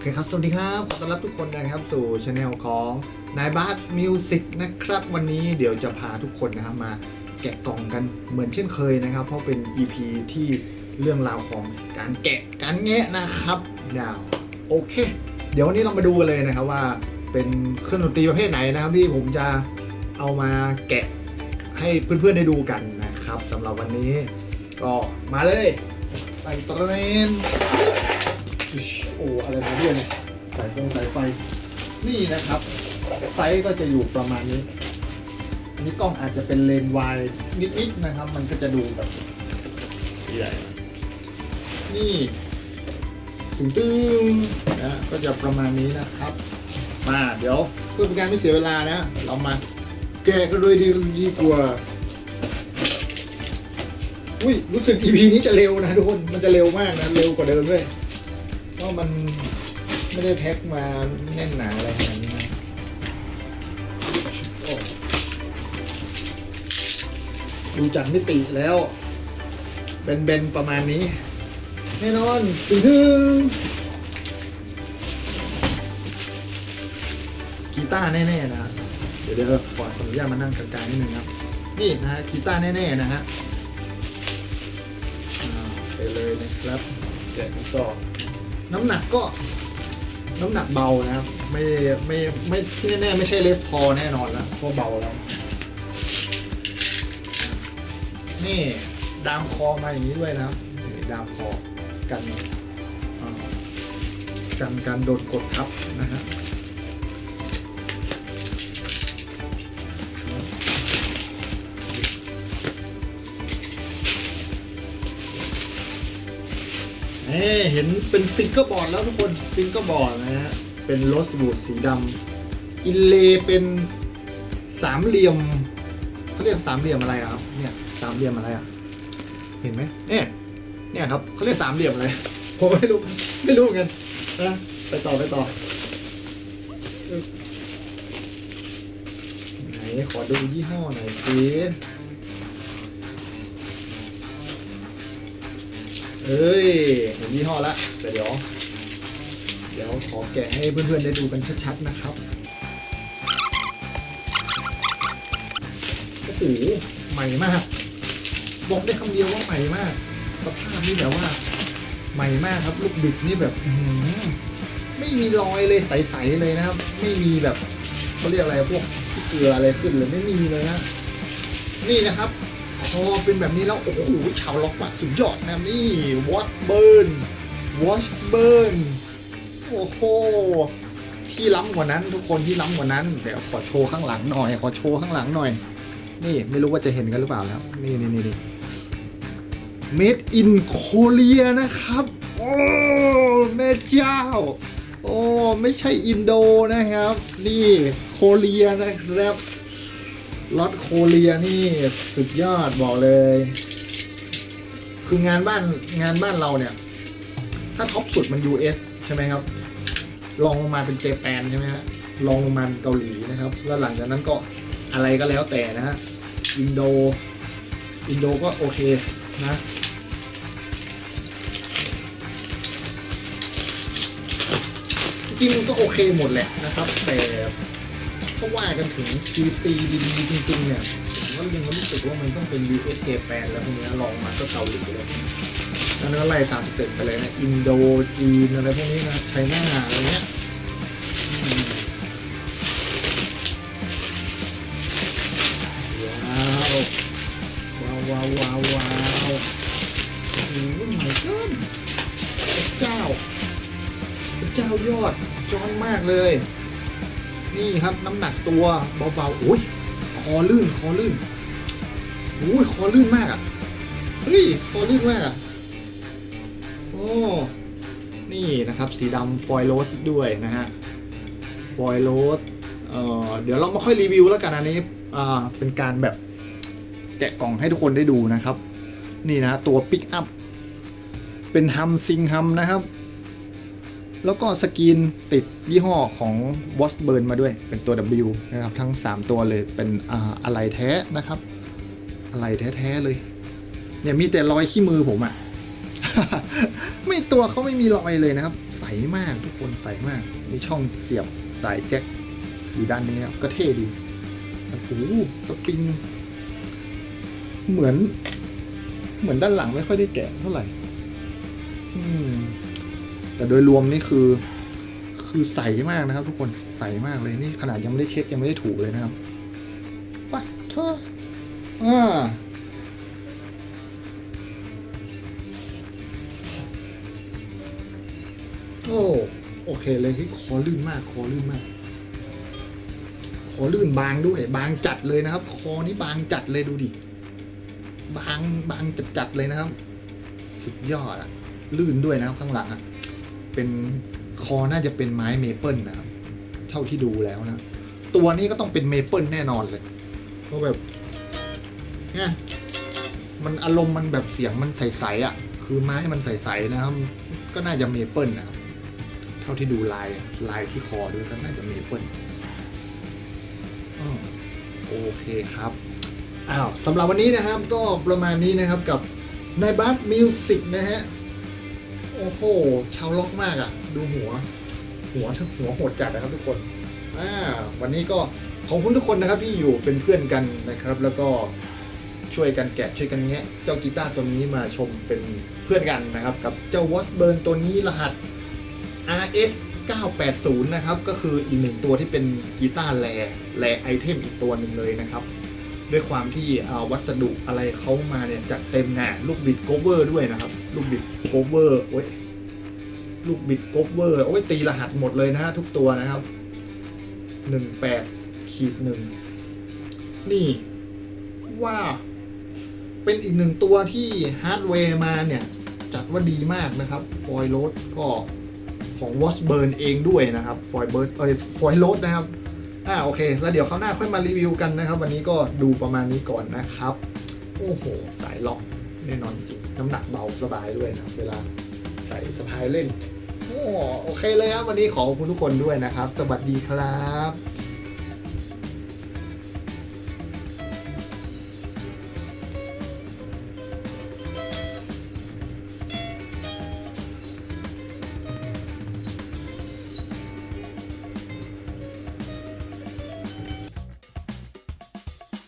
เคครับ สวัสดีครับ ขอต้อนรับทุกคนนะครับสู่ช anel ของนายบาสมิวสิกนะครับ วันนี้เดี๋ยวจะพาทุกคนนะครับมาแกะกล่องกันเหมือนเช่นเคยนะครับ เพราะเป็น EP ที่เรื่องราวของการแกะการแงะนะครับดาวโอเค เดี๋ยววันนี้เรามาดูกันเลยนะครับว่าเป็นเครื่องดนตรีประเภทไหนนะครับที่ผมจะเอามาแกะให้เพื่อนๆได้ดูกันนะครับสำหรับวันนี้ก็มาเลยไปตระเนน โอ้อะไรมาเนี่ยเนี่ยสายฟงสายไฟ นี่นะครับ ไซส์ก็จะอยู่ประมาณนี้อันนี้กล้องอาจจะเป็นเลนส์วายนิดๆนะครับ มันก็จะดูแบบใหญ่นี่ตึงตึงนะก็จะประมาณนี้นะครับ มาเดี๋ยวเพื่อเป็นการไม่เสียเวลานะ เรามาแกะกันเลยดีดีกว่าอุ้ยรู้สึก EP นี้จะเร็วนะทุกคนมันจะเร็วมากนะ เร็วกว่าเดิมด้วย ก็มันไม่ได้แพ็คมาแน่นหนาอะไรขนาดนี้นะโอ้ดูจากมิติแล้ว เป็นเบนประมาณนี้ แน่นอนถึงถึงกีตาร์แน่ๆนะเดี๋ยวเดี๋ยวขออนุญาตมานั่งกลางๆนิดนึงครับ นี่นะฮะกีตาร์แน่ๆนะฮะไปเลยนะครับแกะกันต่อ น้ำหนักก็ น้ำหนักเบานะครับ ไม่ไม่ไม่ที่แน่ๆไม่ใช่เลฟพอแน่นอนแล้วเพราะเบาแล้ว นี่ดามคอมาอย่างนี้ด้วยนะครับนี่ดามคอกันกันการโดนกดทับนะฮะ เอ้เห็นเป็นฟิงเกอร์บอร์ดแล้วทุกคนฟิงเกอร์บอร์ดนะฮะ เป็นโรสบูดสีดำอินเลเป็นสามเหลี่ยมเขาเรียกสามเหลี่ยมอะไรอะครับ เนี่ยสามเหลี่ยมอะไรอะ เห็นไหมเนี่ยเนี่ยครับเขาเรียกสามเหลี่ยมอะไรผมไม่รู้ไม่รู้เหมือนกันนะไปต่อไปต่อไหนขอดูยี่ห้อหน่อยสิ เอ้ยเห็นยี่ห้อละแต่เดี๋ยว เดี๋ยวขอแกะให้เพื่อนๆได้ดูกันชัดๆนะครับโอ้โหใหม่มาก บอกได้คำเดียวว่าใหม่มากสภาพนี่แบบว่า ใหม่มากครับ ลูกบิดนี่แบบอื้อหือไม่มีรอยเลยใสๆเลยนะครับ ไม่มีแบบเขาเรียกอะไรพวกเกลืออะไรขึ้นเลยไม่มีเลยนะนี่นะครับ พอเป็นแบบนี้แล้ว โอ้โหชาวล็อกอะสุดยอดนะนี่วอชเบิร์นวอชเบิร์นโอ้โหที่ล้ำกว่านั้นทุกคนที่ล้ำกว่านั้นเดี๋ยวขอโชว์ข้างหลังหน่อย ขอโชว์ข้างหลังหน่อย นี่ไม่รู้ว่าจะเห็นกันหรือเปล่าแล้ว นี่นี่นี่นี่ Made in Korea นะครับ โอ้แม่เจ้า โอ้ ไม่ใช่อินโดนะครับ นี่โคเรียนะครับ รถโคเรียนี่สุดยอดบอกเลย คืองานบ้านงานบ้านเราเนี่ย ถ้าท็อปสุดมัน US ใช่ไหมครับลองลงมาเป็นเจแปนใช่ไหมฮะลองลงมาเป็นเกาหลีนะครับ แล้วหลังจากนั้นก็อะไรก็แล้วแต่นะฮะอินโดอินโดก็โอเคนะจริงๆมันก็โอเคหมดแหละนะครับ แต่ ถ้าว่ากันถึง QC ดีๆจริงๆเนี่ยผมก็ยังรู้สึกว่ามันต้องเป็น US เจแปนแล้วพวกนี้ลองมาก็เกาหลีแล้วแล้วก็ไล่ตามสเต็ปไปเลยนะอินโดจีนอะไรพวกนี้นะไชน่าอะไรเงี้ยว้าวว้าวว้าวว้าวว้าวโอ้โห my god พระเจ้าเจ้ายอดจอนมากเลย นี่ครับน้ำหนักตัวเบาๆโอ้ยคอลื่นคอลื่นโอ้ยคอลื่นมากอะเฮ้ยคอลื่นมากอะโอ้นี่นะครับสีดำฟอยล์โรสด้วยนะฮะฟอยล์โรสเอ่อเดี๋ยวเรามาค่อยรีวิวแล้วกันอันนี้อ่าเป็นการแบบแกะกล่องให้ทุกคนได้ดูนะครับ นี่นะตัวปิกอัพเป็นฮัมซิงฮัมนะครับ แล้วก็สกรีนติดยี่ห้อของ w a s b u r n มาด้วยเป็นตัว W นะครับ ทั้ง 3 ตัวเลยเป็นอ่าอะไรแท้นะครับ อะไรแท้ๆเลย เนี่ยมีแต่รอยขี้มือผมอะไม่ตัวเขาไม่มีรอยเลยนะครับ ใสมากทุกคนใสมาก มีช่องเสียบสายแจ็คอยู่ด้านนี้ครับก็เท่ดีโอ้โหสปริง เหมือน เหมือนด้านหลังไม่ค่อยได้แกะเท่าไหร่ อืม แต่โดยรวมนี่คือ คือใสมากนะครับ ทุกคนใสมากเลยนี่ขนาดยังไม่ได้เช็คยังไม่ได้ถูเลยนะครับปะเธออ่าโอ้โอเคเลยที่คอลื่นมากคอลื่นมากคอลื่นบางด้วยบางจัดเลยนะครับ คอนี่บางจัดเลยดูดิบางบางจัดจัดเลยนะครับ สุดยอดอะลื่นด้วยนะครับข้างหลังอะ เป็นคอน่าจะเป็นไม้เมเปิลนะครับ เท่าที่ดูแล้วนะ ตัวนี้ก็ต้องเป็นเมเปิลแน่นอนเลย เพราะแบบเนี่ยมันอารมณ์มันแบบเสียงมันใสๆอะ คือไม้มันใสๆนะครับ ก็น่าจะเมเปิลนะครับ เท่าที่ดูลายลายที่คอด้วยก็น่าจะเมเปิลโอเคครับอ้าวสำหรับวันนี้นะครับก็ประมาณนี้นะครับกับนายบัสมิวสิกนะฮะ โอ้โหชาวล็อกมากอะ่ะ ดูหัว หัวหัวโหดจัดนะครับทุกคนอ่าวันนี้ก็ขอบคุณทุกคนนะครับที่อยู่เป็นเพื่อนกันนะครับ แล้วก็ช่วยกันแกะช่วยกันแงะเจ้ากีตาร์ตัวนี้มาชมเป็นเพื่อนกันนะครับ กับเจ้าวอสเบิร์นตัวนี้รหัส RS 980 นะครับ ก็คืออีกหนึ่งตัวที่เป็นกีตาร์แรแรไอเทมอีกตัวหนึ่งเลยนะครับ ด้วยความที่เอาวัสดุอะไรเขามาเนี่ยจัดเต็มแน่ลูกบิดโกเวอร์ด้วยนะครับ ลูกบิดโกเวอร์โอ้ยลูกบิดโกเวอร์โอ้ยตีรหัสหมดเลยนะฮะทุกตัวนะครับหนึ่งแปดขีดหนึ่งนี่ว้าวเป็นอีกหนึ่งตัวที่ฮาร์ดแวร์มาเนี่ย จัดว่าดีมากนะครับฟอยล์โรดก็ของวอสเบิร์นเองด้วยนะครับฟอยเบิร์ดเอ้ยฟอยล์โรดนะครับ อ่าโอเค แล้วเดี๋ยวคราวหน้าค่อยมารีวิวกันนะครับ วันนี้ก็ดูประมาณนี้ก่อนนะครับ โอ้โห สายล็อกแน่นอนจริงน้ำหนักเบาสบายด้วยนะเวลาใส่สะพายเล่นโอ้โอเคเลยครับ วันนี้ขอบคุณทุกคนด้วยนะครับ สวัสดีครับ